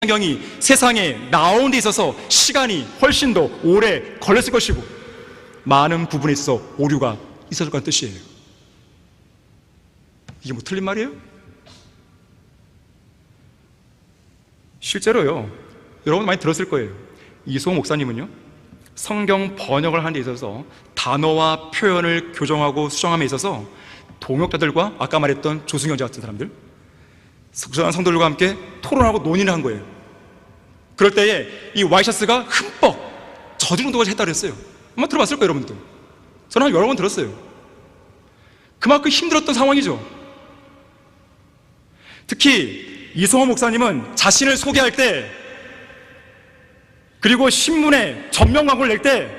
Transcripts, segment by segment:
성경이 세상에 나온 데 있어서 시간이 훨씬 더 오래 걸렸을 것이고 많은 부분에 있어서 오류가 있었을 거란 뜻이에요. 이게 뭐 틀린 말이에요? 실제로요. 여러분 많이 들었을 거예요. 이소호 목사님은요. 성경 번역을 하는 데 있어서 단어와 표현을 교정하고 수정함에 있어서 동역자들과 아까 말했던 조승현 같은 사람들 속전한 성도들과 함께 토론하고 논의를 한 거예요. 그럴 때에 이 와이셔츠가 흠뻑 젖을 정도까지 했다 그랬어요. 아마 들어봤을 거예요, 여러분들. 저는 한 여러 번 들었어요. 그만큼 힘들었던 상황이죠. 특히 이성호 목사님은 자신을 소개할 때 그리고 신문에 전면 광고를 낼 때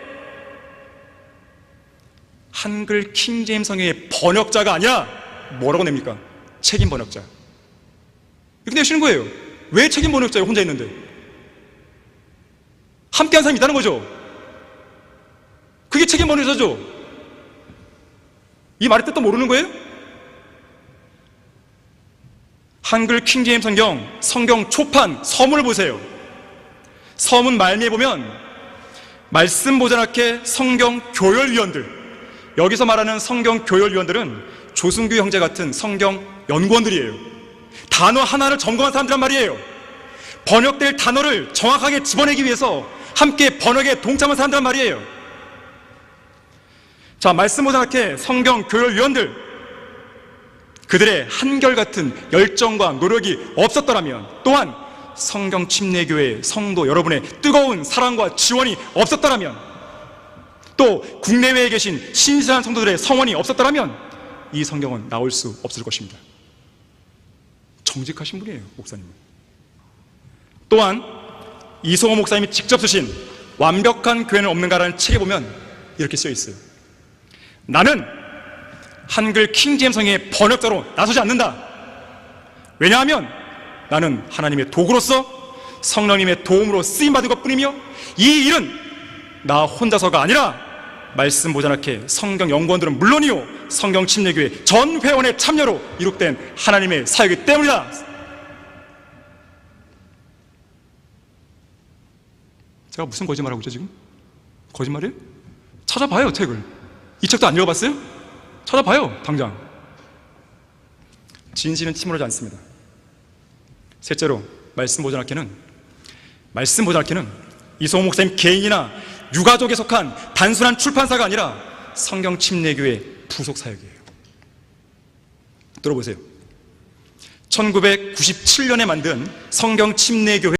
한글 킹제임 성의 번역자가 아니라 뭐라고 냅니까? 책임 번역자. 이렇게 내시는 거예요. 왜 책임 번역자예요? 혼자 있는데. 함께한 사람이 있다는 거죠. 그게 책임 번역자죠. 이 말의 뜻도 모르는 거예요? 한글 킹제임 성경 성경 초판 서문을 보세요. 서문 말미에 보면 말씀 보존학회 성경 교열위원들 여기서 말하는 성경 교열위원들은 조승규 형제 같은 성경 연구원들이에요. 단어 하나를 점검한 사람들란 말이에요. 번역될 단어를 정확하게 집어내기 위해서 함께 번역에 동참한 사람들란 말이에요. 자, 말씀 보존학회 성경 교열위원들 그들의 한결같은 열정과 노력이 없었더라면 또한 성경 침례교회 성도 여러분의 뜨거운 사랑과 지원이 없었더라면 또 국내외에 계신 신실한 성도들의 성원이 없었더라면 이 성경은 나올 수 없을 것입니다. 정직하신 분이에요, 목사님은. 또한 이성호 목사님이 직접 쓰신 완벽한 교회는 없는가라는 책에 보면 이렇게 쓰여 있어요. 나는 한글 킹제임 성의 번역자로 나서지 않는다. 왜냐하면 나는 하나님의 도구로서 성령님의 도움으로 쓰임 받은 것뿐이며 이 일은 나 혼자서가 아니라 말씀 보존학회 성경 연구원들은 물론이요 성경 침례교회 전 회원의 참여로 이룩된 하나님의 사역이기 때문이다. 제가 무슨 거짓말하고 있죠 지금? 거짓말이에요? 찾아봐요 책을. 이 책도 안 읽어봤어요? 찾아봐요 당장. 진실은 침울하지 않습니다. 셋째로 말씀 보존학회는 말씀 보존학회는 이소호 목사님 개인이나 유가족에 속한 단순한 출판사가 아니라 성경 침례교회 부속 사역이에요. 들어보세요. 1997년에 만든 성경 침례교회